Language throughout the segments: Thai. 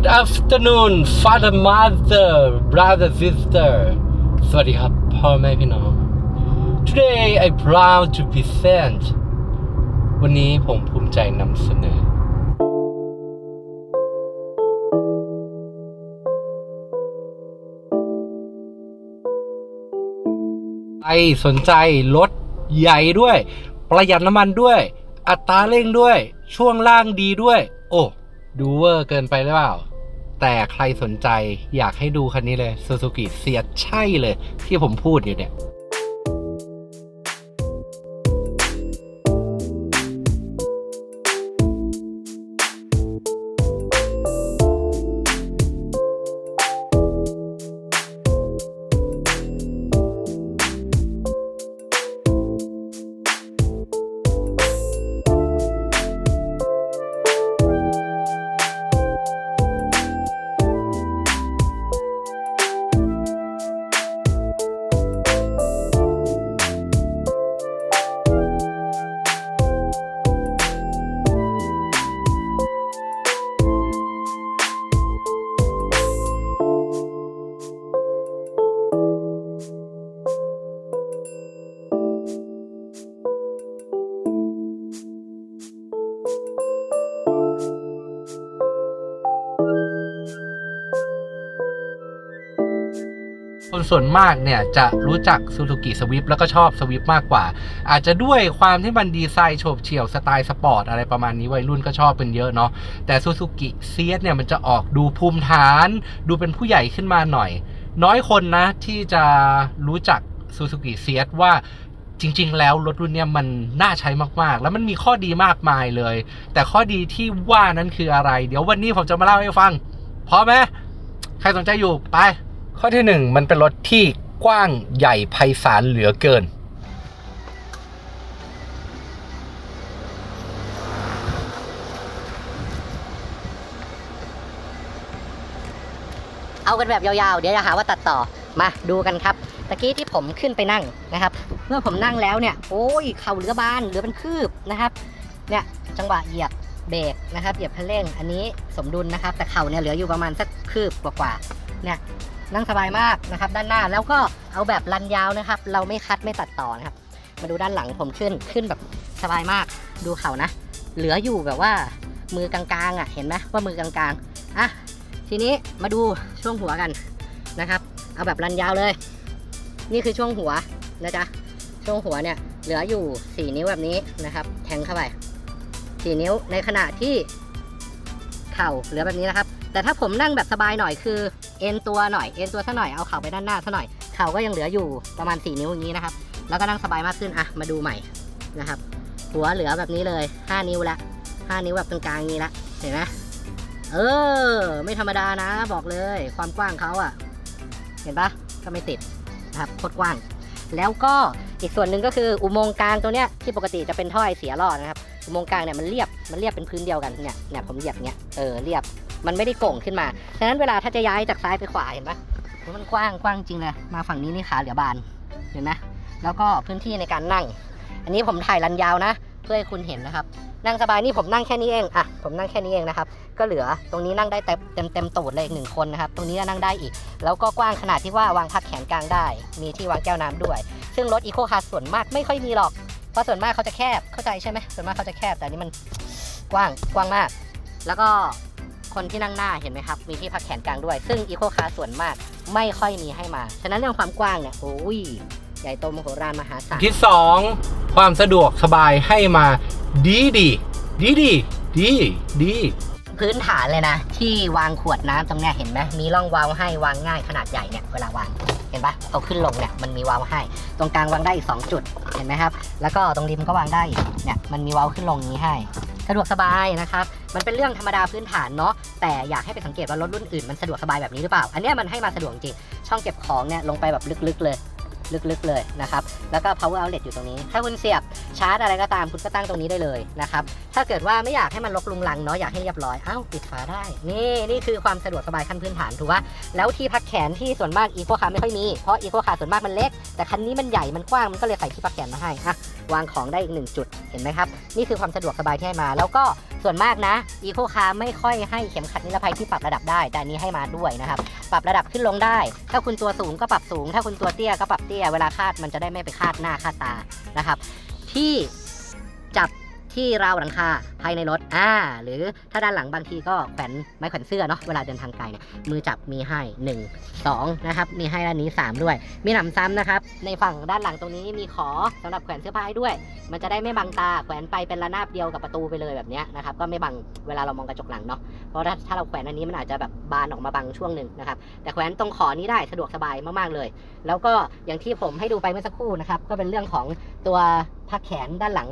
Good afternoon father mother brother sister สวัสดีครับพ่อแม่พี่น้อง Today I proud to present วันนี้ผมภูมิใจนำเสนอ ใครสนใจรถใหญ่ด้วย ประหยัดน้ำมันด้วย อัตราเร่งด้วย ช่วงล่างดีด้วย โอ้ ดูเวอร์เกินไปหรือเปล่า แต่ใครสนใจอยากให้ดูคันนี้เลย Suzuki เสียใช่เลยที่ผมพูดอยู่เนี่ย ส่วนมากเนี่ยจะรู้จัก Suzuki Swift แล้วก็ชอบ Swift มากกว่า อาจจะด้วยความที่มันดีไซน์โฉบเฉี่ยวสไตล์สปอร์ตอะไรประมาณนี้วัยรุ่นก็ชอบเป็นเยอะเนาะแต่ Suzuki s i e t เนี่ยมันจะออกดูภูมิฐาน ดูเป็นผู้ใหญ่ขึ้นมาหน่อย น้อยคนนะที่จะรู้จัก Suzuki s i e t ว่าจริง ๆ แล้วรถรุ่นเนี้ยมันน่าใช้มาก ๆ แล้วมันมีข้อดีมากมายเลย แต่ข้อดีที่ว่านั้นคืออะไร เดี๋ยววันนี้ผมจะมาเล่าให้ฟังพร้อมไหมใครสนใจอยู่ไป ข้อที่หนึ่งมันเป็นรถที่กว้างใหญ่ไพศาลเหลือเกิน เอากันแบบยาวๆ เดี๋ยวจะหาว่าตัดต่อมาดูกันครับตะกี้ที่ผมขึ้นไปนั่งนะครับ เมื่อผมนั่งแล้วเนี่ยโอ้ยเข่าเหลือบานเหลือเป็นคืบนะครับเนี่ยจังหวะเหยียบเบรกนะครับเหยียบคันเร่ง อันนี้สมดุลนะครับ แต่เข่าเนี่ยเหลืออยู่ประมาณสักคืบกว่าๆเนี่ย นั่งสบายมากนะครับด้านหน้าแล้วก็เอาแบบรันยาวนะครับ เราไม่คัดไม่ตัดต่อนะครับ มาดูด้านหลังผมขึ้นขึ้นแบบสบายมากดูเข่านะ เหลืออยู่แบบว่ามือกลางๆอะเห็นไหมว่ามือกลางๆอะทีนี้มาดูช่วงหัวกันนะครับ เอาแบบรันยาวเลย นี่คือช่วงหัวนะจ๊ะช่วงหัวเนี่ยเหลืออยู่ 4 นิ้วแบบนี้นะครับ แทงเข้าไป 4 นิ้วในขณะที่เข่าเหลือแบบนี้นะครับ แต่ถ้าผมนั่งแบบสบายหน่อยคือ เอ็นตัวหน่อย เอ็นตัวซะหน่อยเอาเข่าไปด้านหน้าซะหน่อย เข่าก็ยังเหลืออยู่ประมาณ 4 นิ้วอย่างนี้นะครับ แล้วก็นั่งสบายมากขึ้น อะ มาดูใหม่นะครับ หัวเหลือแบบนี้เลย 5 นิ้วละ 5 นิ้วแบบกลางๆอย่างนี้ละ เห็นไหมเออ ไม่ธรรมดานะ บอกเลย ความกว้างเขาอะเห็นปะก็ไม่ติดนะครับโคตรกว้าง แล้วก็อีกส่วนหนึ่งก็คืออุโมงค์กลางตัวเนี้ยที่ปกติจะเป็นท่อไอเสียรอดนะครับอุโมงค์กลางเนี่ยมันเรียบมันเรียบเป็นพื้นเดียวกันเนี่ยเนี่ยผมเหยียบเนี้ยเออเรียบ มันไม่ได้โก่งขึ้นมา ฉะนั้นเวลาถ้าจะย้ายจากซ้ายไปขวาเห็นปะมันกว้างกว้างจริงเลยมาฝั่งนี้นี่ขาเหลือบานเห็นไหมแล้วก็พื้นที่ในการนั่ง อันนี้ผมถ่ายรันยาวนะ เพื่อให้คุณเห็นนะครับ นั่งสบายนี่ผมนั่งแค่นี้เองอะผมนั่งแค่นี้เองนะครับ ก็เหลือตรงนี้นั่งได้เต็มเต็มเต็มตูดเลยอีกหนึ่งคนนะครับ ตรงนี้ก็นั่งได้อีก แล้วก็กว้างขนาดที่ว่าวางพักแขนกลางได้ มีที่วางแก้วน้ำด้วย ซึ่งรถอีโคคาร์ส่วนมากไม่ค่อยมีหรอก เพราะส่วนมากเขาจะแคบ เข้าใจใช่ไหมส่วนมากเขาจะแคบ แต่นี้มันกว้างกว้างมาก แล้วก็ คนที่นั่งหน้าเห็นไหมครับ มีที่พักแขนกลางด้วย ซึ่งอีโคคาร์ส่วนมากไม่ค่อยมีให้มา ฉะนั้นเรื่องความกว้างเนี่ยโอ้ยใหญ่โตมโหฬารมหาศาลที่สองความสะดวกสบายให้มาดีดีดีดีดีดีพื้นฐานเลยนะ ที่วางขวดน้ำตรงเนี้ยเห็นไหมมีร่องวาล์วให้วางง่ายขนาดใหญ่เนี่ยเวลาวางเห็นปะเอาขึ้นลงเนี่ยมันมีวาล์วให้ ตรงกลางวางได้อีก2จุดเห็นไหมครับ แล้วก็ตรงริมก็วางได้อีกเนี่ยมันมีวาล์วขึ้นลงอย่างนี้ให้ สะดวกสบายนะครับ มันเป็นเรื่องธรรมดาพื้นฐานเนาะ แต่อยากให้ไปสังเกตว่ารถรุ่นอื่นมันสะดวกสบายแบบนี้หรือเปล่า อันเนี้ยมันให้มาสะดวกจริง ช่องเก็บของเนี่ยลงไปแบบลึกๆเลย ลึกๆเลยนะครับ แล้วก็ power outlet อยู่ตรงนี้ ถ้าคุณเสียบชาร์จอะไรก็ตามคุณก็ตั้งตรงนี้ได้เลยนะครับ ถ้าเกิดว่าไม่อยากให้มันรกลุงลังเนาะ อยากให้เรียบร้อย อ้าวปิดฝาได้ นี่นี่คือความสะดวกสบายขั้นพื้นฐานถูกปะแล้วที่พักแขนที่ส่วนมากอีโคคาร์ไม่ค่อยมี เพราะอีโคคาร์ส่วนมากมันเล็ก แต่คันนี้มันใหญ่ มันกว้าง มันก็เลยใส่ที่พักแขนมาให้อะ วางของได้อีกหนึ่งจุดเห็นไหมครับ นี่คือความสะดวกสบายที่ให้มา แล้วก็ส่วนมากนะอีโคคาร์ไม่ค่อยให้เข็มขัดนิรภัยที่ปรับระดับได้ แต่อันนี้ให้มาด้วยนะครับ ปรับระดับขึ้นลงได้ ถ้าคุณตัวสูงก็ปรับสูง ถ้าคุณตัวเตี้ยก็ปรับเตี้ยเวลาคาดมันจะได้ไม่ไปคาดหน้าคาดตานะครับ ที่จับ ที่ราวหลังคาภายในรถอ่าหรือถ้าด้านหลังบางทีก็แขวนไม้แขวนเสื้อเนาะเวลาเดินทางไกลเนี่ยมือจับมีให้ 1 2 นะครับ มีให้ด้านนี้ 3 ด้วย มีหนำซ้ำนะครับ ในฝั่งด้านหลังตรงนี้มีขอสำหรับแขวนเสื้อผ้าให้ด้วย มันจะได้ไม่บังตาแขวนไปเป็นระนาบเดียวกับประตูไปเลยแบบนี้นะครับก็ไม่บังเวลาเรามองกระจกหลังเนาะเพราะถ้าถ้าเราแขวนอันนี้มันอาจจะแบบบานออกมาบังช่วงหนึ่งนะครับแต่แขวนตรงขอนี้ได้สะดวกสบายมากๆเลย แล้วก็อย่างที่ผมให้ดูไปเมื่อสักครู่นะครับก็เป็นเรื่องของตัวพักแขนด้านหลัง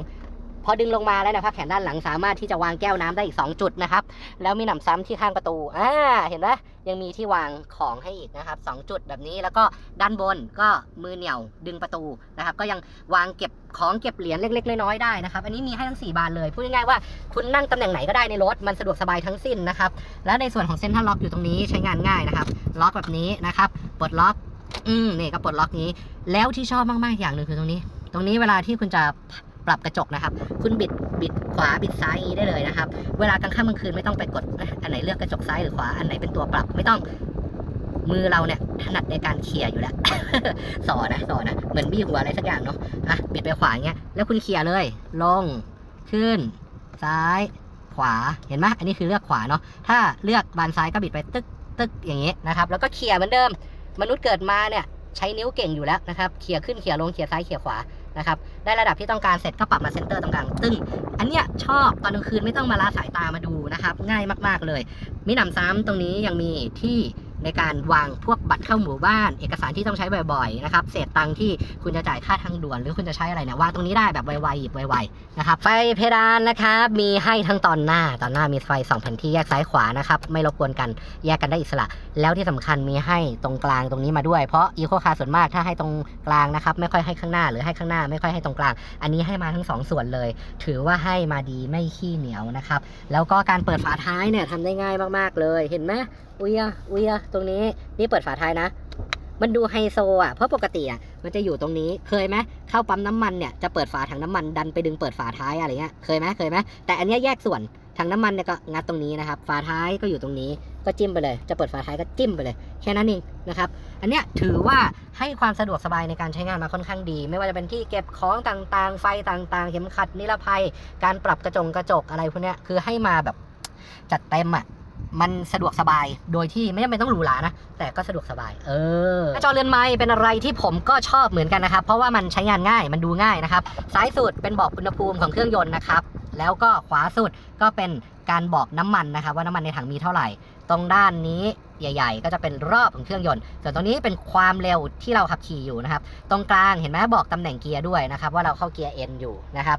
พอดึงลงมาแล้วเนะพักแขนด้านหลังสามารถที่จะวางแก้วน้ำได้อีก 2 จุดนะครับ แล้วมีหนำซ้ำที่ข้างประตูอ่าเห็นไหมยังมีที่วางของให้อีกนะครับสองจุดแบบนี้แล้วก็ด้านบนก็มือเหนี่ยวดึงประตูนะครับ ก็ยังวางเก็บของเก็บเหรียญเล็ก ๆ น้อยๆได้นะครับ อันนี้มีให้ทั้ง 4 บานเลยพูดง่ายๆว่าคุณนั่งตำแหน่งไหนก็ได้ในรถมันสะดวกสบายทั้งสิ้นนะครับและในส่วนของเซ็นทรัลล็อกอยู่ตรงนี้ใช้งานง่ายนะครับ ล็อกแบบนี้นะครับปลดล็อกอืมนี่ก็ปลดล็อกนี้ แล้วที่ชอบมากๆอย่างหนึ่งคือตรงนี้ ตรงนี้เวลาที่คุณจะ ปรับกระจกนะครับ คุณบิดบิดขวาบิดซ้ายอย่างนี้ได้เลยนะครับ เวลากลางค่ำกลางคืนไม่ต้องไปกดอันไหนเลือกกระจกซ้ายหรือขวาอันไหนเป็นตัวปรับไม่ต้องมือเราเนี่ยถนัดในการเคลียร์อยู่แล้วสอนะสอนะเหมือนบี้หัวอะไรสักอย่างเนาะอะบิดไปขวาอย่างเงี้ยแล้วคุณเคลียร์เลย ลง ขึ้น ซ้าย ขวาเห็นไหมอันนี้คือเลือกขวาเนาะถ้าเลือกบานซ้ายก็บิดไปตึกตึกอย่างงี้นะครับ แล้วก็เคลียร์เหมือนเดิม มนุษย์เกิดมาเนี่ยใช้นิ้วเก่งอยู่แล้วนะครับเคลียร์ขึ้นเคลียร์ลงเคลียร์ซ้ายเคลียร์ขวา นะครับได้ระดับที่ต้องการเสร็จก็ปรับมาเซนเตอร์ตรงกลางตึ้งอันเนี้ยชอบตอนกลางคืนไม่ต้องมาละสายตามาดูนะครับง่ายมากๆเลย มีหนำซ้ำตรงนี้ยังมีที่ ในการวางพวกบัตรเข้าหมู่บ้าน เอกสารที่ต้องใช้บ่อยๆนะครับเศษตังค์ที่คุณจะจ่ายค่าทางด่วน หรือคุณจะใช้อะไรเนี่ยวางตรงนี้ได้แบบไวๆหยิบไวๆนะครับไฟเพดานนะครับมีให้ทั้งตอนหน้าตอนหน้ามีไฟสองแผ่นที่แยกซ้ายขวานะครับไม่รบกวนกันแยกกันได้อิสระ แล้วที่สำคัญมีให้ตรงกลางตรงนี้มาด้วยเพราะอีโคคาร์ส่วนมากถ้าให้ตรงกลางนะครับไม่ค่อยให้ข้างหน้าหรือให้ข้างหน้าไม่ค่อยให้ตรงกลาง อันนี้ให้มาทั้งสองส่วนเลย ถือว่าให้มาดีไม่ขี้เหนียวนะครับแล้วก็การเปิดฝาท้ายเนี่ยทำได้ง่ายมากๆเลยเห็นไหม อุยอะอุยอะตรงนี้นี่เปิดฝาท้ายนะ มันดูไฮโซอะเพราะปกติอะมันจะอยู่ตรงนี้เคยไหมเข้าปั๊มน้ำมันเนี่ยจะเปิดฝาถังน้ำมันดันไปดึงเปิดฝาท้ายอะไรเงี้ยเคยไหมเคยไหมแต่อันเนี้ยแยกส่วนถังน้ำมันเนี่ยก็งัดตรงนี้นะครับฝาท้ายก็อยู่ตรงนี้ก็จิ้มไปเลย จะเปิดฝาท้ายก็จิ้มไปเลย แค่นั้นเองนะครับอันเนี้ยถือว่าให้ความสะดวกสบายในการใช้งานมาค่อนข้างดี ไม่ว่าจะเป็นที่เก็บของต่างๆ ไฟต่างๆ เข็มขัดนิรภัย การปรับกระจงกระจกอะไรพวกเนี้ยคือให้มาแบบจัดเต็มอะ มันสะดวกสบายโดยที่ไม่จำเป็นต้องหรูหรานะ แต่ก็สะดวกสบาย เออจอเรือนไม้เป็นอะไรที่ผมก็ชอบเหมือนกันนะครับ เพราะว่ามันใช้งานง่ายมันดูง่ายนะครับ ซ้ายสุดเป็นบอกอุณหภูมิของเครื่องยนต์นะครับ แล้วก็ขวาสุดก็เป็นการบอกน้ำมันนะครับ ว่าน้ำมันในถังมีเท่าไหร่ ตรงด้านนี้ใหญ่ ๆ ก็จะเป็นรอบของเครื่องยนต์ ส่วนตรงนี้เป็นความเร็วที่เราขับขี่อยู่นะครับ ตรงกลางเห็นไหมบอกตำแหน่งเกียร์ด้วยนะครับ ว่าเราเข้าเกียร์ N อยู่นะครับ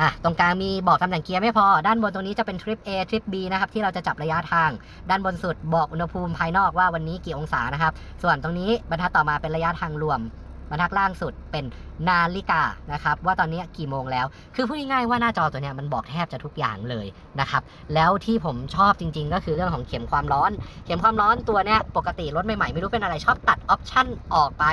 อะตรงกลางมีบอกตำแหน่งเกียร์ไม่พอ ด้านบนตรงนี้จะเป็นทริป A ทริป B นะครับที่เราจะจับระยะทาง ด้านบนสุดบอกอุณหภูมิภายนอกว่าวันนี้กี่องศานะครับ ส่วนตรงนี้บรรทัดต่อมาเป็นระยะทางรวม บรรทัดล่างสุดเป็นนาฬิกานะครับว่าตอนนี้กี่โมงแล้ว คือพูดง่ายๆว่าหน้าจอตัวเนี้ยมันบอกแทบจะทุกอย่างเลยนะครับแล้วที่ผมชอบจริง ๆ ก็คือเรื่องของเข็มความร้อน เข็มความร้อนตัวเนี้ยปกติรถใหม่ๆไม่รู้เป็นอะไรชอบตัดออปชั่นออกไป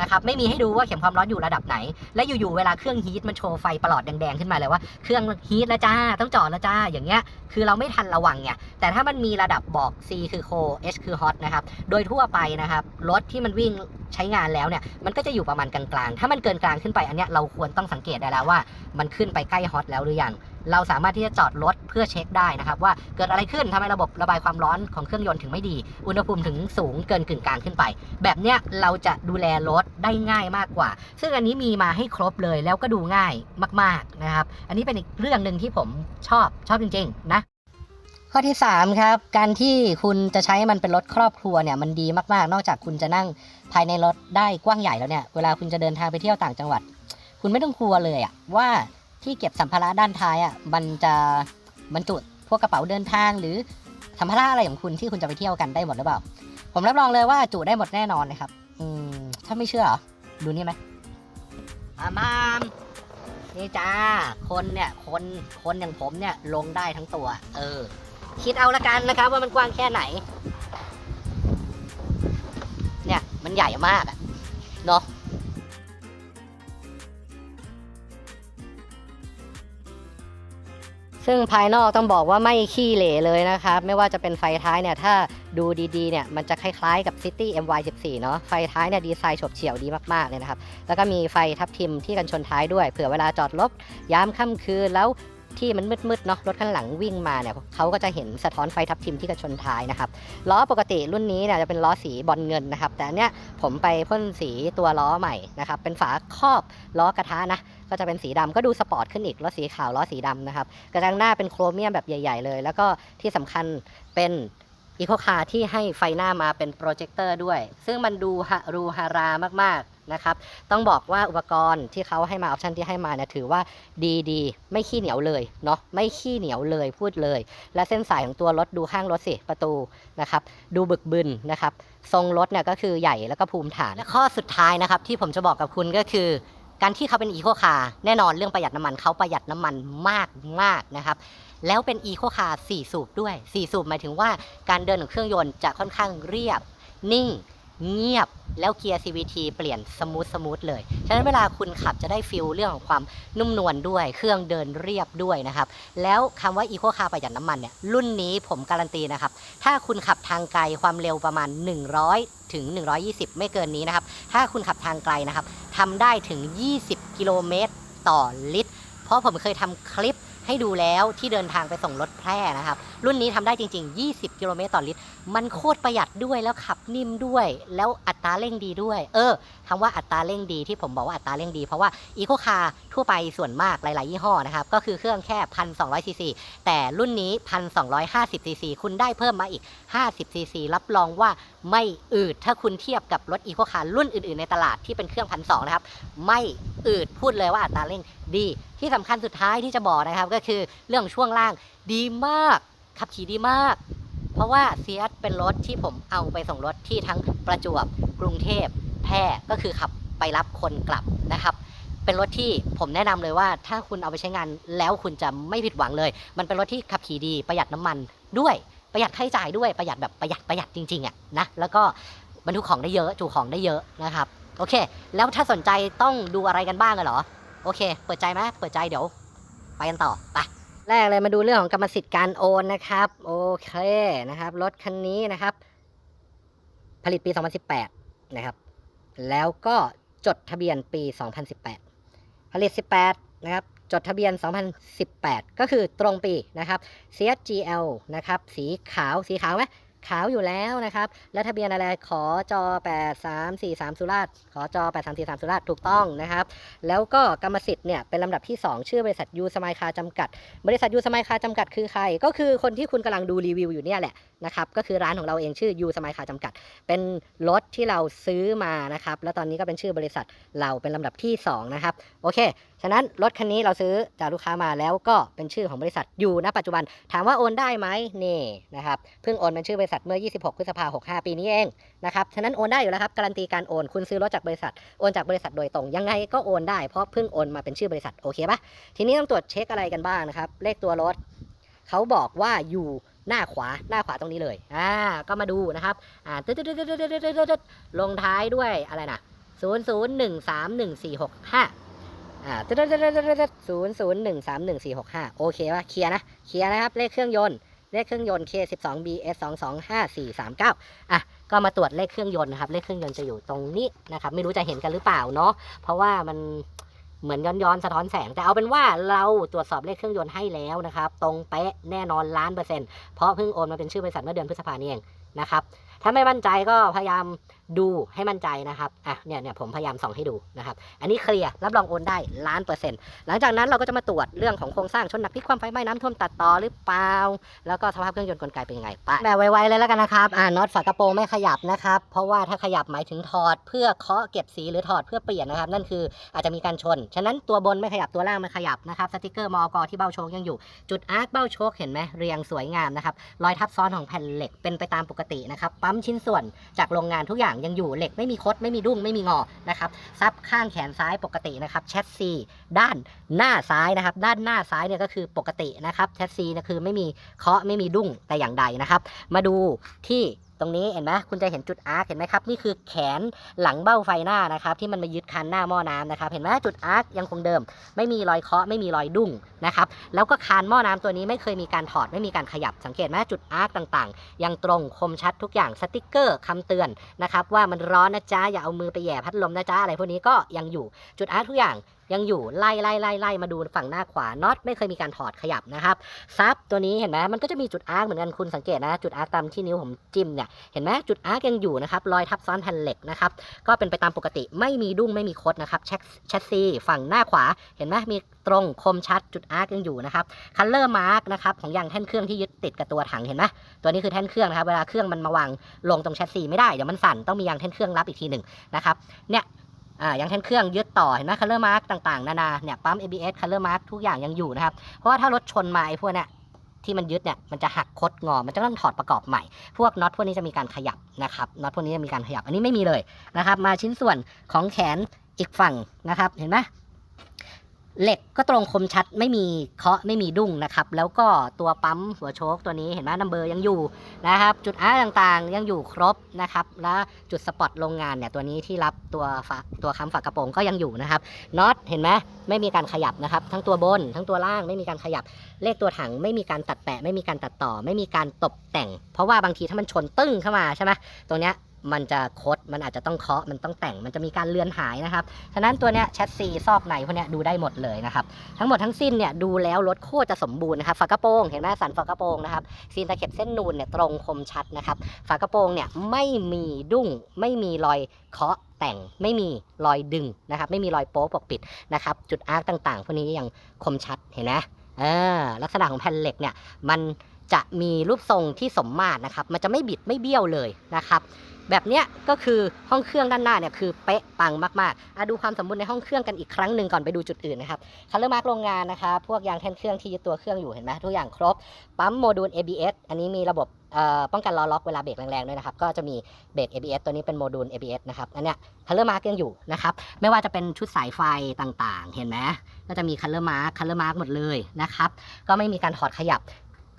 นะครับไม่มีให้ดูว่าเข็มความร้อนอยู่ระดับไหน และอยู่ๆเวลาเครื่องฮีทมันโชว์ไฟประหลอดแดงๆขึ้นมาเลยว่าเครื่องฮีทแล้วจ้าต้องจอดแล้วจ้าอย่างเงี้ยคือเราไม่ทันระวังไงแต่ถ้ามันมีระดับบอก C คือ cold H คือ hot นะครับโดยทั่วไปนะครับรถที่มันวิ่งใช้งานแล้วเนี่ยมันก็จะอยู่ประมาณกลางๆถ้ามันเกินกลางขึ้นไปอันเนี้ยเราควรต้องสังเกตได้แล้วว่า มันขึ้นไปใกล้ฮอตแล้วหรือยังเราสามารถที่จะจอดรถเพื่อเช็คได้นะครับ ว่าเกิดอะไรขึ้นทำไมระบบระบายความร้อนของเครื่องยนต์ถึงไม่ดี อุณหภูมิถึงสูงเกินกึ่งกลางขึ้นไป แบบเนี้ยเราจะดูแลรถได้ง่ายมากกว่า ซึ่งอันนี้มีมาให้ครบเลยแล้วก็ดูง่ายมาก ๆนะครับ อันนี้เป็นอีกเรื่องหนึ่งที่ผมชอบชอบจริง ๆ นะ ข้อที่ 3 ครับ การที่คุณจะใช้มันเป็นรถครอบครัวเนี่ยมันดีมากๆ นอกจากคุณจะนั่งภายในรถได้กว้างใหญ่แล้วเนี่ยเวลาคุณจะเดินทางไปเที่ยวต่างจังหวัด คุณไม่ต้องกลัวเลยอะว่าที่เก็บสัมภาระด้านท้ายอะมันจะบรรจุพวกกระเป๋าเดินทาง หรือสัมภาระอะไรของคุณที่คุณจะไปเที่ยวกันได้หมดหรือเปล่า ผมรับรองเลยว่าจุได้หมดแน่นอนนะครับ อืมถ้าไม่เชื่อหรอดูนี่ไหมอามามนี่จ้าคนเนี่ยคนคนอย่างผมเนี่ยลงได้ทั้งตัว เออ คิดเอาละกันนะครับ ว่ามันกว้างแค่ไหน เนี่ยมันใหญ่มากอะเนาะซึ่งภายนอกต้องบอกว่าไม่ขี้เหร่เลยนะครับ ไม่ว่าจะเป็นไฟท้ายเนี่ย ถ้าดูดีๆเนี่ย มันจะคล้ายๆกับ City MY14 เนาะไฟท้ายเนี่ย ดีไซน์ฉบเฉี่ยวดีมากๆเลยนะครับ แล้วก็มีไฟทับทิมที่กันชนท้ายด้วย เผื่อเวลาจอดรถยามค่ำคืนแล้ว ที่มันมืดๆเนาะรถข้างหลังวิ่งมาเนี่ยเขาก็จะเห็นสะท้อนไฟทับทิมที่กันชนท้ายนะครับล้อปกติรุ่นนี้เนี่ยจะเป็นล้อสีบอลเงินนะครับ แต่อันเนี้ยผมไปพ่นสีตัวล้อใหม่นะครับเป็นฝาครอบล้อกระทะนะก็จะเป็นสีดำก็ดูสปอร์ตขึ้นอีกล้อสีขาวล้อสีดำนะครับกระจังหน้าเป็นโครเมียมแบบใหญ่ ๆ เลย แล้วก็ที่สำคัญเป็นอีโคคาที่ให้ไฟหน้ามาเป็นโปรเจคเตอร์ด้วย ซึ่งมันดูฮารูฮารามากๆ นะครับต้องบอกว่าอุปกรณ์ที่เขาให้มาออปชันที่ให้มาเนี่ยถือว่าดีดีไม่ขี้เหนียวเลยเนาะไม่ขี้เหนียวเลยพูดเลย และเส้นสายของตัวรถดูข้างรถสิประตูนะครับดูบึกบึนนะครับทรงรถเนี่ยก็คือใหญ่แล้วก็ภูมิฐานและข้อสุดท้ายนะครับที่ผมจะบอกกับคุณก็คือการที่เขาเป็นอีโคคาร์แน่นอนเรื่องประหยัดน้ำมันเขาประหยัดน้ำมันมากมากนะครับแล้วเป็นอีโคคาร์4สูบด้วย 4 สูบหมายถึงว่าการเดินของเครื่องยนต์จะค่อนข้างเรียบ นิ่ง เงียบ แล้วเกียร์ CVT เปลี่ยนสมูทสมูทเลย ฉะนั้นเวลาคุณขับจะได้ฟิลเรื่องของความนุ่มนวลด้วย เครื่องเดินเรียบด้วยนะครับ แล้วคำว่าอีโคคาร์ประหยัดน้ำมันเนี่ย รุ่นนี้ผมการันตีนะครับ ถ้าคุณขับทางไกลความเร็วประมาณ 100 ถึง 120 ไม่เกินนี้นะครับ ถ้าคุณขับทางไกลนะครับทำได้ถึง 20 กิโลเมตรต่อลิตร เพราะผมเคยทำคลิปให้ดูแล้วที่เดินทางไปส่งรถแพร่นะครับ รุ่นนี้ทำได้จริง ๆ 20 กิโลเมตรต่อลิตร มันโคตรประหยัดด้วยแล้วขับนิ่มด้วย แล้วอัตราเร่งดีด้วย เออคำว่าอัตราเร่งดีที่ผมบอกว่าอัตราเร่งดี เพราะว่าอีโคคาร์ทั่วไปส่วนมากหลาย ๆ ยี่ห้อนะครับ ก็คือเครื่องแค่1,200ซีซีแต่รุ่นนี้1,250ซีซีคุณได้เพิ่มมาอีก50ซีซีรับรองว่าไม่อืดถ้าคุณเทียบกับรถอีโคคาร์รุ่นอื่น ๆ ในตลาดที่เป็นเครื่องพันสนะครับ ไม่อืดพูดเลยว่าอัตราเร่งดี ที่สำคัญสุดท้ายที่จะบอกนะครับก็คือเรื่องช่วงล่างดีมาก ขับขี่ดีมาก เพราะว่าเซียสเป็นรถที่ผมเอาไปส่งรถที่ทั้งประจวบกรุงเทพแพร่ก็คือขับไปรับคนกลับนะครับ เป็นรถที่ผมแนะนำเลยว่า ถ้าคุณเอาไปใช้งานแล้วคุณจะไม่ผิดหวังเลย มันเป็นรถที่ขับขี่ดีประหยัดน้ำมันด้วยประหยัดค่าใช้จ่ายด้วยประหยัดแบบประหยัดประหยัดจริงๆอะนะแล้วก็บรรทุกของได้เยอะจุของได้เยอะนะครับโอเค แล้วถ้าสนใจต้องดูอะไรกันบ้างกันเหรอ โอเค เปิดใจไหมเปิดใจเดี๋ยว ไปกันต่อ ไป แรกเลยมาดูเรื่องของกรรมสิทธิ์การโอนนะครับ โอเคนะครับรถคันนี้นะครับ ผลิตปี 2018 นะครับ แล้วก็จดทะเบียนปี 2018 ผลิต 18 นะครับ จดทะเบียน 2018 ก็คือตรงปีนะครับ CSGL นะครับ สีขาวสีขาวไหม ขาวอยู่แล้วนะครับ แล้วทะเบียนอะไรขอจอ8343 สุราษฎร์ขอจอ8343 สุราษฎร์ถูกต้องนะครับ แล้วก็กรรมสิทธิ์เนี่ยเป็นลำดับที่ 2 ชื่อบริษัทยูสมายคาจำกัด บริษัทยูสมายคาจำกัดคือใคร ก็คือคนที่คุณกำลังดูรีวิวอยู่เนี่ยแหละนะครับก็คือร้านของเราเองชื่อยูสมายคาจำกัด เป็นรถที่เราซื้อมานะครับแล้วตอนนี้ก็เป็นชื่อบริษัทเราเป็นลำดับที่ 2 นะครับโอเคฉะนั้นรถคันนี้เราซื้อจากลูกค้ามาแล้วก็เป็นชื่อของบริษัทอยู่ณปัจจุบัน ถามว่าโอนได้ไหมนี่นะครับเพิ่งโอนเป็นชื่อบริษัทเมื่อ 26 พฤษภาคม65 ปีนี้เองนะครับฉะนั้นโอนได้อยู่แล้วครับการันตีการโอนคุณซื้อรถจากบริษัทโอนจากบริษัทโดยตรงยังไงก็โอนได้เพราะเพิ่งโอนมาเป็นชื่อบริษัทโอเคปะทีนี้ต้องตรวจเช็คอะไรกันบ้างนะครับเลขตัวรถเขาบอกว่าอยู่หน้าขวาหน้าขวาตรงนี้เลยอ่าก็มาดูนะครับอ่าตึ๊ดตึ๊ดตึ๊ดตึ๊ดตึ๊ดตึ๊ดลงท้ายด้วยอะไรนะ0 0 1 3 1 4 6 5 อ่าตึ๊ดตึ๊ดตึ๊ดตึ๊ดศูนย์ศูนย์หนึ่งสามหนึ่งสี่หกห้าโอเคป่ะเคลียร์นะ เคลียร์นะครับ เลขเครื่องยนต์ เลขเครื่องยนต์ K12BS 225อะ ก็มาตรวจเลขเครื่องยนต์นะครับ เลขเครื่องยนต์จะอยู่ตรงนี้นะครับ ไม่รู้จะเห็นกันหรือเปล่าเนาะ เพราะว่ามันเหมือนย้อนย้อนๆสะท้อนแสง แต่เอาเป็นว่าเราตรวจสอบเลขเครื่องยนต์ให้แล้วนะครับ ตรงเป๊ะแน่นอนล้านเปอร์เซ็นต์เพราะเพิ่งโอนมาเป็นชื่อบริษัทเมื่อเดือนพฤษภานี่เองนะครับ ถ้าไม่มั่นใจก็พยายาม ดูให้มั่นใจนะครับ อะ เนี่ยเนี่ยผมพยายามส่องให้ดูนะครับ อันนี้เคลียร์ รับรองโอนได้ล้านเปอร์เซ็นต์ หลังจากนั้นเราก็จะมาตรวจเรื่องของโครงสร้างชนหนักพลิกความไฟไหม้น้ำท่วมตัดต่อหรือเปล่า แล้วก็สภาพเครื่องยนต์กลไกเป็นยังไงไปแบบไวๆเลยแล้วกันนะครับ อ่าน็อตฝากระโปรงไม่ขยับนะครับ เพราะว่าถ้าขยับหมายถึงถอดเพื่อเคาะเก็บสีหรือถอดเพื่อเปลี่ยนนะครับ นั่นคืออาจจะมีการชน ฉะนั้นตัวบนไม่ขยับตัวล่างไม่ขยับนะครับ สติกเกอร์มอกที่เบ้าโชคยังอยู่ จุดอาร์คเบ้าโชคเห็นไหมเรียงสวยงามนะครับ รอยทับซ้อนของแผ่นเหล็กเป็นไปตามปกตินะครับ ปั๊มชิ้นส่วนจากโรงงานทุกอย่างยังอยู่เหล็กไม่มีคดไม่มีดุ้งไม่มีงอนะครับซับข้างแขนซ้ายปกตินะครับแชสซีด้านหน้าซ้ายนะครับ ด้านหน้าซ้ายเนี่ยก็คือปกตินะครับแชสซีนี่ยคือไม่มีเคาะไม่มีดุ้งแต่อย่างใดนะครับ มาดูที่ ตรงนี้เห็นไหมคุณจะเห็นจุดอาร์คเห็นไหมครับนี่คือแขนหลังเบ้าไฟหน้านะครับที่มันมายึดคันหน้าหม้อน้ำนะครับเห็นไหมจุดอาร์คยังคงเดิม ไม่มีรอยเคาะไม่มีรอยดุ้งนะครับแล้วก็คานหม้อน้ำตัวนี้ไม่เคยมีการถอดไม่มีการขยับสังเกตไหมจุดอาร์คต่างๆ ยังตรงคมชัดทุกอย่างสติกเกอร์คำเตือนนะครับว่ามันร้อนนะจ๊ะอย่าเอามือไปแย่พัดลมนะจ๊ะอะไรพวกนี้ก็ยังอยู่จุดอาร์คทุกอย่างยังอยู่ไล่ไล่ไล่ไล่มาดูฝั่งหน้าขวาน็อตไม่เคยมีการถอดขยับนะครับซับตัวนี้เห็นไหมมันก็จะมีจุดอาร์คเหมือนกันคุณสังเกตนะ จุดอาร์คตามที่นิ้วผมจิ้มเนี่ยเห็นไหมจุดอาร์คยังอยู่นะครับรอยทับซ้อนแผ่นเหล็กนะครับก็เป็นไปตามปกติไม่มีดุ้งไม่มีคดนะครับแชสซีฝั่งหน้าขวาเห็นไหมมีตรงคมชัดจุดอาร์คยังอยู่นะครับคัลเลอร์มาร์กนะครับของยางแท่นเครื่องที่ยึดติดกับตัวถังเห็นไหมตัวนี้คือแท่นเครื่องนะครับเวลาเครื่องมันมาวางลงตรงแชสซีไม่ได้เดี๋ยวมันสั่นต้องมียางแท่นเครื่องรับอีกทีหนึ่งนะครับเนี่ย อ่ายังแท่นเครื่องยึดต่อเห็นไหมคัลเลอร์มาร์กต่างๆ นานาเนี่ยปั๊ม ABS คัลเลอร์มาร์กทุกอย่างยังอยู่นะครับ เพราะว่าถ้ารถชนมาไอ้พวกเนี่ยที่มันยึดเนี่ยมันจะหักคดงอ มันจะต้องถอดประกอบใหม่ พวกน็อตพวกนี้จะมีการขยับนะครับน็อตพวกนี้จะมีการขยับ อันนี้ไม่มีเลยนะครับ มาชิ้นส่วนของแขนอีกฝั่งนะครับ เห็นไหม เหล็กก็ตรงคมชัดไม่มีเคาะไม่มีดุ้งนะครับ แล้วก็ตัวปั๊มหัวโชคตัวนี้เห็นไหมนัมเบอร์ยังอยู่นะครับ จุดอาร์ต่างๆยังอยู่ครบนะครับ แล้วจุดสปอตโรงงานเนี่ยตัวนี้ที่รับตัวฝาตัวค้ำฝากระโปรงก็ยังอยู่นะครับน็อตเห็นไหมไม่มีการขยับนะครับ ทั้งตัวบน ทั้งตัวล่างไม่มีการขยับ เลขตัวถังไม่มีการตัดแปะ ไม่มีการตัดต่อ ไม่มีการตกแต่ง เพราะว่าบางทีถ้ามันชนตึ้งเข้ามาใช่ไหมตัวเนี้ย มันจะคดมันอาจจะต้องเคาะมันต้องแต่งมันจะมีการเลือนหายนะครับฉะนั้นตัวเนี้ยแชสซีซอกในพวกเนี้ยดูได้หมดเลยนะครับทั้งหมดทั้งสิ้นเนี่ยดูแล้วรถโคตรจะสมบูรณ์นะครับฝากระโปรงเห็นไหมสันฝากระโปรงนะครับซีนตะเข็บเส้นนูนเนี่ยตรงคมชัดนะครับฝากระโปรงเนี่ยไม่มีดุ้งไม่มีรอยเคาะแต่งไม่มีรอยดึงนะครับไม่มีรอยโป๊ปกปิดนะครับจุดอาร์คต่างๆพวกนี้ยังคมชัดเห็นไหมเออลักษณะของแผ่นเหล็กเนี่ยมันจะมีรูปทรงที่สมมาตรนะครับ มันจะไม่บิดไม่เบี้ยวเลยนะครับ แบบเนี้ยก็คือห้องเครื่องด้านหน้าเนี่ยคือเป๊ะปังมากๆอะดูความสมบูรณ์ในห้องเครื่องกันอีกครั้งหนึ่งก่อนไปดูจุดอื่นนะครับคัลเลอร์มาร์กโรงงานนะครับพวกยางแท่นเครื่องที่ยึดตัวเครื่องอยู่เห็นไหมทุกอย่างครบ ปั๊มโมดูล ABS อันนี้มีระบบป้องกันล้อล็อกเวลาเบรกแรงๆด้วยนะครับก็จะมีเบรก ABS ตัวนี้เป็นโมดูล ABS นะครับอันเนี้ยคัลเลอร์มาร์กยังอยู่นะครับไม่ว่าจะเป็นชุดสายไฟต่างๆ เห็นไหมก็จะมีคัลเลอร์มาร์กคัลเลอร์มาร์กหมดเลยนะครับก็ไม่มีการถอดขยับ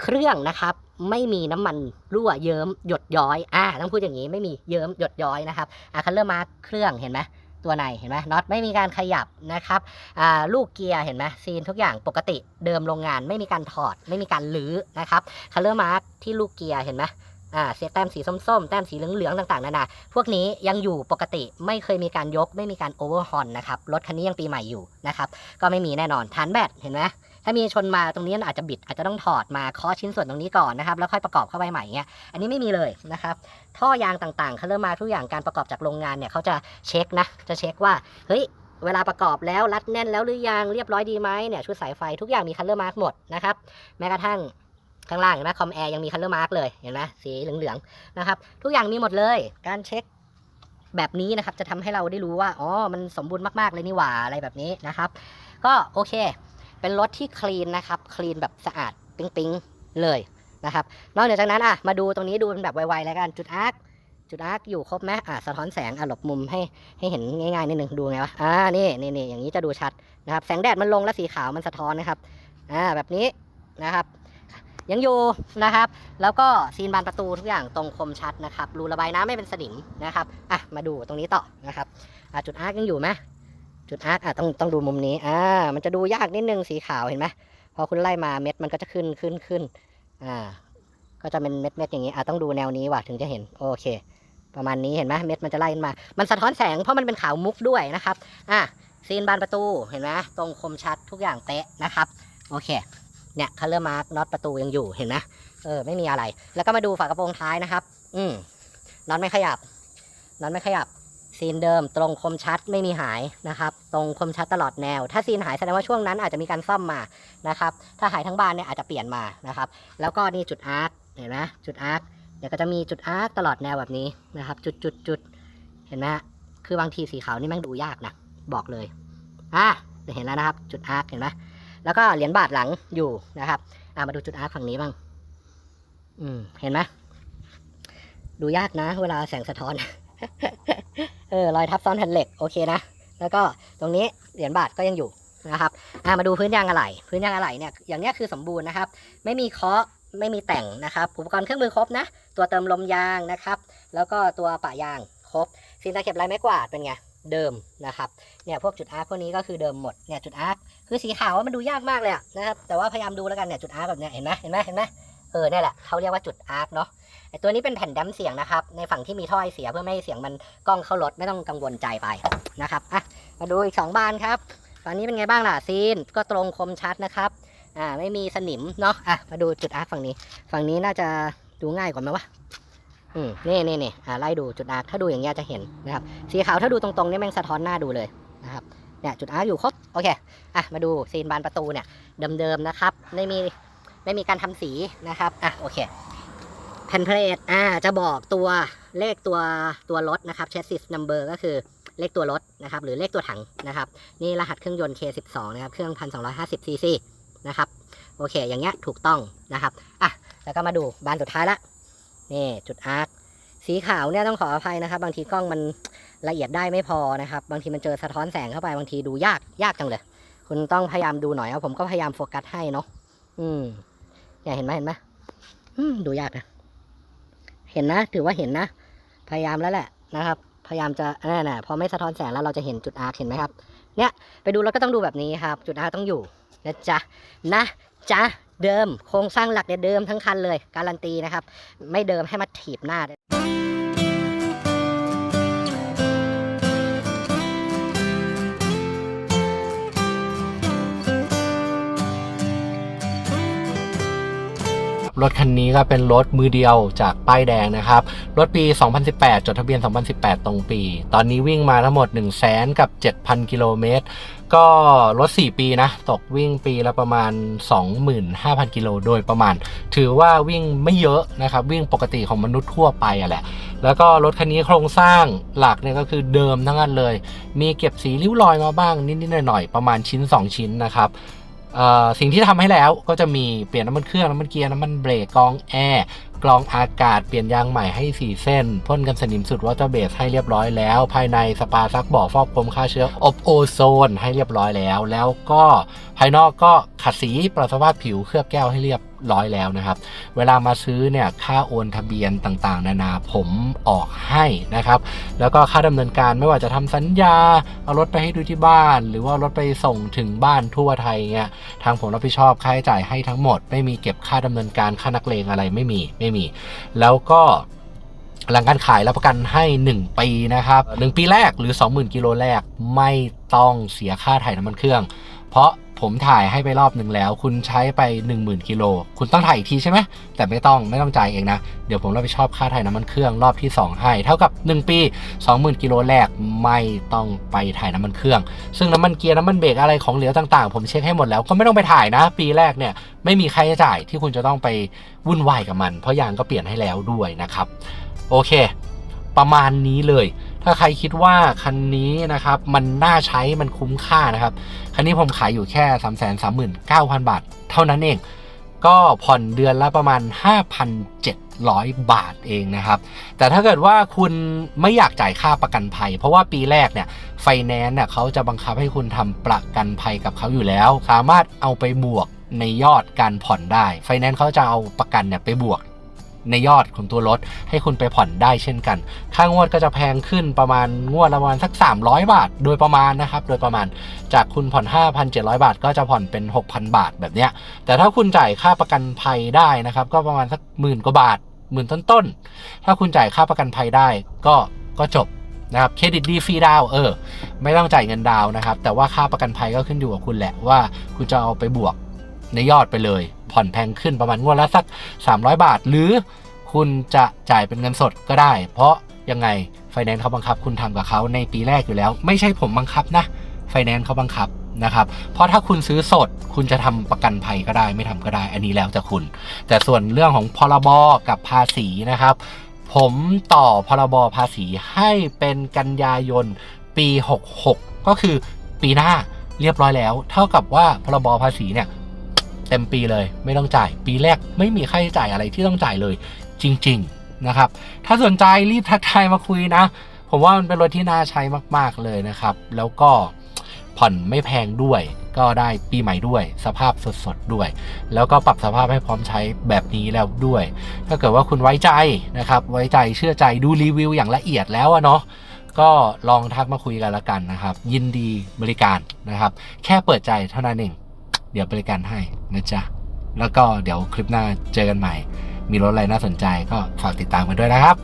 เครื่องนะครับ ไม่มีน้ำมันรั่วเยิ้มหยดย้อย อ่าต้องพูดอย่างนี้ไม่มีเยิ้มหยดย้อยนะครับ อ่าคันเลอร์มาเครื่องเห็นไหมตัวในเห็นไหมน็อตไม่มีการขยับนะครับอ่าลูกเกียร์เห็นไหมซีนทุกอย่างปกติเดิมโรงงานไม่มีการถอดไม่มีการลื้อนะครับคันเลอร์มาที่ลูกเกียร์เห็นไหม อ่าเสียแต้มสีส้มๆ แต้มสีเหลืองๆ ต่างๆ นานา พวกนี้ยังอยู่ปกติไม่เคยมีการยกไม่มีการโอเวอร์ฮอนนะครับ รถคันนี้ยังปีใหม่อยู่นะครับ ก็ไม่มีแน่นอนฐานแบตเห็นไหมถ้ามีชนมาตรงนี้อาจจะบิดอาจจะต้องถอดมาเคาะชิ้นส่วนตรงนี้ก่อนนะครับแล้วค่อยประกอบเข้าไปใหม่เงี้ยอันนี้ไม่มีเลยนะครับท่อยางต่างๆคัลเลอร์มาทุกอย่างการประกอบจากโรงงานเนี่ยเขาจะเช็คนะจะเช็คว่าเฮ้ยเวลาประกอบแล้วรัดแน่นแล้วหรือยังเรียบร้อยดีไหมเนี่ยชุดสายไฟทุกอย่างมีคัลเลอร์มาร์กหมดนะครับแม้กระทั่ง ข้างล่างเห็นไหมคอมแอร์ยังมีคัลเลอร์มาร์กเลยเห็นไหมสีเหลืองๆนะครับ ทุกอย่างมีหมดเลยการเช็คแบบนี้นะครับจะทำให้เราได้รู้ว่าอ๋อมันสมบูรณ์มากๆเลยนี่หว่าอะไรแบบนี้นะครับ ก็โอเค เป็นรถที่คลีนนะครับคลีนแบบสะอาดปิ๊งๆเลยนะครับนอกเหนือจากนั้นอะมาดูตรงนี้ดูเป็นแบบไวๆแล้วกันจุดอาร์คจุดอาร์คอยู่ครบไหมอะสะท้อนแสงอะหลบมุมให้ให้เห็นง่ายๆนิดนึงดูไงวะอ่านี่นี่นี่อย่างนี้จะดูชัดนะครับ แสงแดดมันลงแล้วสีขาวมันสะท้อนนะครับอ่าแบบนี้นะครับ ยังอยู่นะครับ แล้วก็ซีนบานประตูทุกอย่างตรงคมชัดนะครับ รูระบายน้ำไม่เป็นสนิมนะครับ อะ มาดูตรงนี้ต่อนะครับอ่าจุดอาร์คยังอยู่ไหมจุดอาร์คอะต้องต้องดูมุมนี้ อ่า มันจะดูยากนิดนึงสีขาวเห็นไหมพอคุณไล่มาเม็ดมันก็จะขึ้นขึ้นขึ้น อ่า ก็จะเป็นเม็ดเม็ดอย่างนี้ อะต้องดูแนวนี้ว่ะถึงจะเห็น โอเค ประมาณนี้เห็นไหมเม็ดมันจะไล่ขึ้นมา มันสะท้อนแสงเพราะมันเป็นขาวมุกด้วยนะครับ อะซีนบานประตูเห็นไหมตรงคมชัดทุกอย่างเป๊ะนะครับ โอเค เนี่ยคัลเลอร์มาร์กน็อตประตูยังอยู่เห็นไหมเออไม่มีอะไร แล้วก็มาดูฝากระโปรงท้ายนะครับ อืมน็อตไม่ขยับน็อตไม่ขยับซีนเดิมตรงคมชัดไม่มีหายนะครับ ตรงคมชัดตลอดแนว ถ้าซีนหายแสดงว่าช่วงนั้นอาจจะมีการซ่อมมานะครับ ถ้าหายทั้งบานเนี่ยอาจจะเปลี่ยนมานะครับ แล้วก็นี่จุดอาร์คเห็นไหมจุดอาร์คเดี๋ยวก็จะมีจุดอาร์คตลอดแนวแบบนี้นะครับ จุดจุดจุดเห็นไหมคือบางทีสีขาวนี่แม่งดูยากนะบอกเลยอะเดี๋ยวเห็นแล้วนะครับ จุดอาร์คเห็นไหม แล้วก็เหรียญบาทหลังอยู่นะครับอะมาดูจุดอาร์คฝั่งนี้บ้าง อืม เห็นไหมดูยากนะ เวลาแสงสะท้อน เออรอยทับซ้อนแผ่นเหล็กโอเคนะ แล้วก็ตรงนี้เหรียญบาทก็ยังอยู่นะครับอะมาดูพื้นยางอะไหล่พื้นยางอะไหล่เนี่ยอย่างเนี้ยคือสมบูรณ์นะครับ ไม่มีเคาะไม่มีแต่งนะครับอุปกรณ์เครื่องมือครบนะ ตัวเติมลมยางนะครับ แล้วก็ตัวปะยางครบซีนตะเข็บลายไม้กวาดเป็นไง เดิมนะครับเนี่ยพวกจุดอาร์คพวกนี้ก็คือเดิมหมดเนี่ยจุดอาร์คคือสีขาวมันดูยากมากเลยนะครับแต่ว่าพยายามดูแล้วกันเนี่ยจุดอาร์คแบบเนี้ยเห็นไหมเห็นไหมเห็นไหมเออเนี่ยแหละเขาเรียกว่าจุดอาร์คเนาะไอตัวนี้เป็นแผ่นดัมเสียงนะครับในฝั่งที่มีท่อไอเสียเพื่อไม่ให้เสียงมันกล้องเข้ารถไม่ต้องกังวลใจไปนะครับอะมาดูอีกสองบานครับตอนนี้เป็นไงบ้างล่ะซีนก็ตรงคมชัดนะครับอ่าไม่มีสนิมเนาะอะมาดูจุดอาร์คฝั่งนี้ ฝั่งนี้น่าจะดูง่ายกว่าไหมวะ อืมนี่นี่นี่อ่าไล่ดูจุดอาร์คถ้าดูอย่างเงี้ยจะเห็นนะครับสีขาวถ้าดูตรงๆนี่แม่งสะท้อนหน้าดูเลยนะครับเนี่ยจุดอาร์คอยู่ครบโอเคอะมาดูซีนบานประตูเนี่ยเดิมๆนะครับไม่มีไม่มีการทำสีนะครับอะโอเคแผ่นเพลทอ่าจะบอกตัวเลขตัวตัวรถนะครับ chassis number ก็คือเลขตัวรถนะครับหรือเลขตัวถังนะครับนี่รหัสเครื่องยนต์ K12 นะครับเครื่อง 1250 cc นะครับโอเค อย่างเงี้ยถูกต้องนะครับอะแล้วก็มาดูบานสุดท้ายละ นี่จุดอาร์คสีขาวเนี่ยต้องขออภัยนะครับ บางทีกล้องมันละเอียดได้ไม่พอนะครับ บางทีมันเจอสะท้อนแสงเข้าไปบางทีดูยากยากจังเลย คุณต้องพยายามดูหน่อยเอาผมก็พยายามโฟกัสให้เนาะอืมเนี่ยเห็นไหมเห็นไหมดูยากนะเห็นนะ ถือว่าเห็นนะ พยายามแล้วแหละนะครับ พยายามจะนั่นน่ะพอไม่สะท้อนแสงแล้วเราจะเห็นจุดอาร์คเห็นไหมครับ เนี่ยไปดูแล้วก็ต้องดูแบบนี้ครับ จุดอาร์คต้องอยู่นะจ๊ะนะจ๊ะ เดิมโครงสร้างหลักเนี่ยเดิมทั้งคันเลย การันตีนะครับ ไม่เดิมให้มาถีบหน้า รถคันนี้ก็เป็นรถมือเดียวจากป้ายแดงนะครับ รถปี 2018 จดทะเบียน 2018 ตรงปี ตอนนี้วิ่งมาทั้งหมด 1 0 0 0 0แสนกับ 7,000 กิโลเมตร ก็รถ 4 ปีนะ ตกวิ่งปีละประมาณ 25,000 กิโลโดยประมาณ ถือว่าวิ่งไม่เยอะนะครับ วิ่งปกติของมนุษย์ทั่วไปอะแหละ แล้วก็รถคันนี้โครงสร้างหลักเนี่ยก็คือเดิมทั้งนั้นเลย มีเก็บสีริ้วรอยมาบ้างนิดๆหน่อยๆประมาณชิ้น 2 ชิ้นนะครับ สิ่งที่ทำให้แล้วก็จะมีเปลี่ยนน้ำมันเครื่องน้ำมันเกียร์น้ำมันเบรกกรองแอร์กรองอากาศเปลี่ยนยางใหม่ให้ 4 เส้นพ่นกันสนิมสุดวอเตอร์เบสให้เรียบร้อยแล้ว ภายในสปาซักบ่อฟอกพรมฆ่าเชื้ออบโอโซนให้เรียบร้อยแล้ว แล้วก็ภายนอกก็ขัดสีปรับสภาพผิวเคลือบแก้วให้เรียบร้อยแล้วนะครับ เวลามาซื้อเนี่ยค่าโอนทะเบียนต่างๆ นานาผมออกให้นะครับ แล้วก็ค่าดำเนินการไม่ว่าจะทำสัญญา เอารถไปให้ดูที่บ้าน หรือว่ารถไปส่งถึงบ้านทั่วไทยเงี้ยทางผมรับผิดชอบค่าใช้จ่ายให้ทั้งหมด ไม่มีเก็บค่าดำเนินการค่านักเลงอะไรไม่มีไม่มี แล้วก็หลังการขายรับประกันให้ 1 ปีนะครับ 1 ปีแรกหรือ 20,000 กิโลแรกไม่ต้องเสียค่าถ่ายน้ำมันเครื่อง เพราะ ผมถ่ายให้ไปรอบหนึ่งแล้ว คุณใช้ไป 10,000กิโลคุณต้องถ่ายอีกทีใช่ไหมแต่ไม่ต้องไม่ต้องจ่ายเองนะ เดี๋ยวผมรับผิดชอบค่าถ่ายน้ำมันเครื่องรอบที่ 2 ให้ เท่ากับ 1 ปี 20,000กิโลแรกไม่ต้องไปถ่ายน้ำมันเครื่อง ซึ่งน้ำมันเกียร์น้ำมันเบรกอะไรของเหลวต่างๆ ผมเช็คให้หมดแล้วก็ไม่ต้องไปถ่ายนะ ปีแรกเนี่ยไม่มีค่าใช้จ่ายที่คุณจะต้องไปวุ่นวายกับมัน เพราะยางก็เปลี่ยนให้แล้วด้วยนะครับโอเค ประมาณนี้เลย ถ้าใครคิดว่าคันนี้นะครับมันน่าใช้มันคุ้มค่านะครับ คันนี้ผมขายอยู่แค่ 3 3 9 0 0 0 บาท เท่านั้นเอง ก็ผ่อนเดือนละประมาณ 5,700 บาทเองนะครับ แต่ถ้าเกิดว่าคุณไม่อยากจ่ายค่าประกันภัย เพราะว่าปีแรกเนี่ยไฟแนนซ์เนี่ยเขาจะบังคับให้คุณทำประกันภัยกับเขาอยู่แล้ว สามารถเอาไปบวกในยอดการผ่อนได้ ไฟแนนซ์เขาจะเอาประกันเนี่ยไปบวก ในยอดของตัวรถ ให้คุณไปผ่อนได้เช่นกัน ค่างวดก็จะแพงขึ้นประมาณงวดละประมาณสัก 300 บาท โดยประมาณนะครับ โดยประมาณจากคุณผ่อน 5,700 บาท ก็จะผ่อนเป็น 6,000 บาทแบบเนี้ย แต่ถ้าคุณจ่ายค่าประกันภัยได้นะครับ ก็ประมาณสักหมื่นกว่าบาทหมื่นต้นๆ ถ้าคุณจ่ายค่าประกันภัยได้ก็ก็จบนะครับเครดิตดีฟรีดาวเออ ไม่ต้องจ่ายเงินดาวนะครับ แต่ว่าค่าประกันภัยก็ขึ้นอยู่กับคุณแหละว่า คุณจะเอาไปบวกในยอดไปเลย ผ่อนแพงขึ้นประมาณงวดละสัก 300 บาท หรือคุณจะจ่ายเป็นเงินสดก็ได้ เพราะยังไงไฟแนนซ์เขาบังคับ คุณทำกับเขาในปีแรกอยู่แล้ว ไม่ใช่ผมบังคับนะไฟแนนซ์เขาบังคับนะครับ เพราะถ้าคุณซื้อสดคุณจะทำประกันภัยก็ได้ไม่ทำก็ได้ อันนี้แล้วแต่คุณ แต่ส่วนเรื่องของพรบกับภาษีนะครับ ผมต่อพรบภาษีให้เป็นกันยายนปี 66 ก็คือปีหน้าเรียบร้อยแล้ว เท่ากับว่าพรบภาษีเนี่ย เต็มปีเลย ไม่ต้องจ่าย ปีแรกไม่มีค่าใช้จ่ายอะไรที่ต้องจ่ายเลย จริง ๆนะครับ ถ้าสนใจรีบทักทายมาคุยนะ ผมว่ามันเป็นรถที่น่าใช้มาก ๆเลยนะครับ แล้วก็ผ่อนไม่แพงด้วย ก็ได้ปีใหม่ด้วย สภาพสดๆด้วย แล้วก็ปรับสภาพให้พร้อมใช้แบบนี้แล้วด้วย ถ้าเกิดว่าคุณไว้ใจนะครับ ไว้ใจเชื่อใจดูรีวิวอย่างละเอียดแล้วอะเนาะก็ลองทักมาคุยกันละกันนะครับ ยินดีบริการนะครับ แค่เปิดใจเท่านั้นเอง เดี๋ยวบริการให้นะจ๊ะ แล้วก็เดี๋ยวคลิปหน้าเจอกันใหม่ มีรถอะไรน่าสนใจก็ฝากติดตามกันด้วยนะครับ